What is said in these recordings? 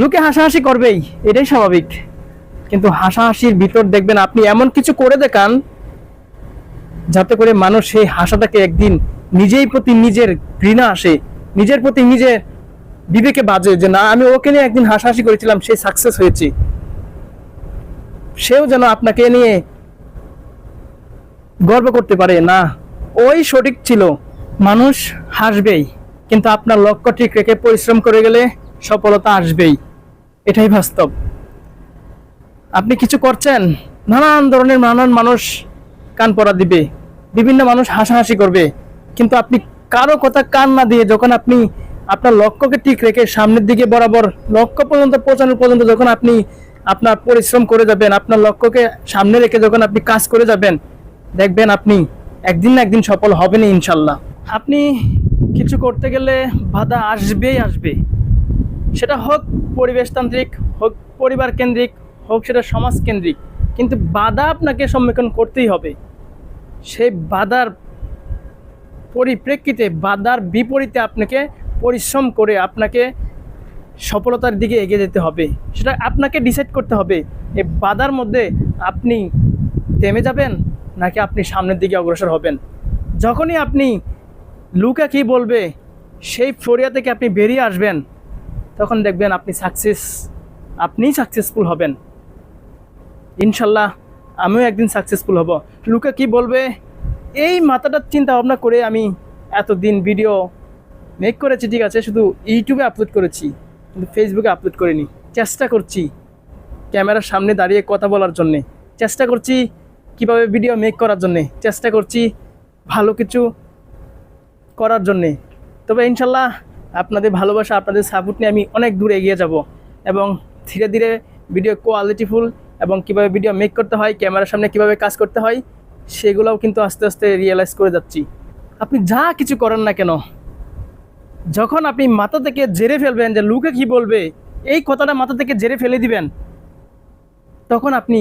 লোকে হাসাহাসি করবেই, এটাই স্বাভাবিক। কিন্তু হাসাহাসির ভিতর দেখবেন আপনি এমন কিছু করে দেখান, যাতে করে মানুষ সেই হাসাটাকে একদিন নিজেই প্রতি নিজের ঘৃণা আসে, নিজের প্রতি নিজের বিবেকে বাজে যে, না, আমি ওকে নিয়ে একদিন হাসাহাসি করেছিলাম, সে সাকসেস হয়েছে। সেও যেন আপনাকে নিয়ে গর্ব করতে পারে, না, ওই সঠিক ছিল, মানুষ হাসবেই, কিন্তু আপনার লক্ষ্য ঠিক রেখে পরিশ্রম করে গেলে সফলতা আসবেই। এটাই বাস্তব। আপনি কিছু করছেন? নানান ধরনের নানান মানুষ কান পড়া দিবে, বিভিন্ন মানুষ হাসাহাসি করবে, কিন্তু আপনি কারও কথা কান না দিয়ে যখন আপনি আপনার লক্ষ্যকে ঠিক রেখে সামনের দিকে বরাবর লক্ষ্য পর্যন্ত পৌঁছানোর পর্যন্ত যখন আপনি আপনার পরিশ্রম করে যাবেন, আপনার লক্ষ্যকে সামনে রেখে যখন আপনি কাজ করে যাবেন, দেখবেন আপনি একদিন না একদিন সফল হবেন ইনশাল্লাহ। আপনি কিছু করতে গেলে বাধা আসবেই আসবে। সেটা হোক পরিবেশতান্ত্রিক, হোক পরিবার কেন্দ্রিক হোক সেটা সমাজ কেন্দ্রিক কিন্তু বাধা আপনাকে সম্মুখীন করতেই হবে। সেই বাধার পরিপ্রেক্ষিতে, বাধার বিপরীতে আপনাকে পরিশ্রম করে আপনাকে সফলতার দিকে এগিয়ে যেতে হবে। সেটা আপনাকে ডিসাইড করতে হবে। এই বাধার মধ্যে আপনি থেমে যাবেন, নাকি আপনি সামনের দিকে অগ্রসর হবেন? যখনই আপনি লুকা কি বলবে, সেই ফরিয়া থেকে আপনি বেরিয়ে আসবেন। তখন দেখবেন আপনি সাকসেস আপনিই সাকসেসফুল হবেন। ইনশাল্লাহ আমিও একদিন সাকসেসফুল হব। লুকা কি বলবে? এই মাথাটার চিন্তা ভাবনা করে আমি এতদিন ভিডিও মেক করেছি, ঠিক আছে, শুধু ইউটিউবে আপলোড করেছি, কিন্তু ফেসবুকে আপলোড করিনি। চেষ্টা করছি ক্যামেরার সামনে দাঁড়িয়ে কথা বলার জন্যে। চেষ্টা করছি কীভাবে ভিডিও মেক করার জন্যে। চেষ্টা করছি ভালো কিছু করার জন্যে। তবে ইনশাল্লাহ আপনাদের ভালোবাসা, আপনাদের সাপোর্ট নিয়ে আমি অনেক দূর এগিয়ে যাব এবং ধীরে ধীরে ভিডিও কোয়ালিটিফুল এবং কীভাবে ভিডিও মেক করতে হয় ক্যামেরার সামনে কীভাবে কাজ করতে হয়, সেগুলোও কিন্তু আস্তে আস্তে রিয়েলাইজ করে যাচ্ছি। আপনি যা কিছু করেন না কেন, যখন আপনি মাথা থেকে জেরে ফেলবেন যে লুকে কি বলবে, এই কথাটা মাথা থেকে জেরে ফেলে দিবেন, তখন আপনি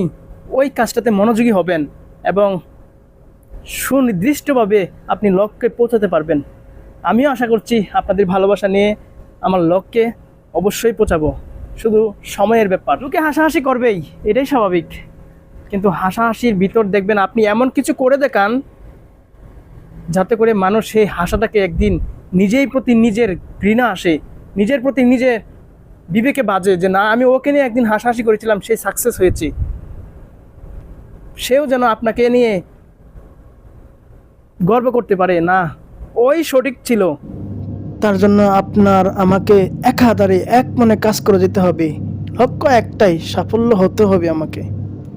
ওই কাজটাতে মনোযোগী হবেন এবং সুনির্দিষ্টভাবে আপনি লক্ষ্যে পৌঁছাতে পারবেন। আমিও আশা করছি আপনাদের ভালোবাসা নিয়ে আমার লক্ষ্যে অবশ্যই পৌঁছাবো। শুধু সময়ের ব্যাপার। লোকে হাসাহাসি করবেই, এটাই স্বাভাবিক। কিন্তু হাসাহাসির ভিতর দেখবেন আপনি এমন কিছু করে দেখান, যাতে করে মানুষ সেই হাসাটাকে একদিন নিজেই প্রতি নিজের ঘৃণা আসে, নিজের প্রতি নিজের বিবেকে বাজে যে, না, আমি ওকে নিয়ে একদিন হাসাহাসি করেছিলাম, সে সাকসেস হয়েছে। সেও যেন আপনাকে নিয়ে গর্ব করতে পারে, না ওই সঠিক ছিল। তার জন্য আপনার আমাকে এক হাতারে এক মনে কাজ করে যেতে হবে। লক্ষ্য একটাই, সাফল্য হতে হবে আমাকে।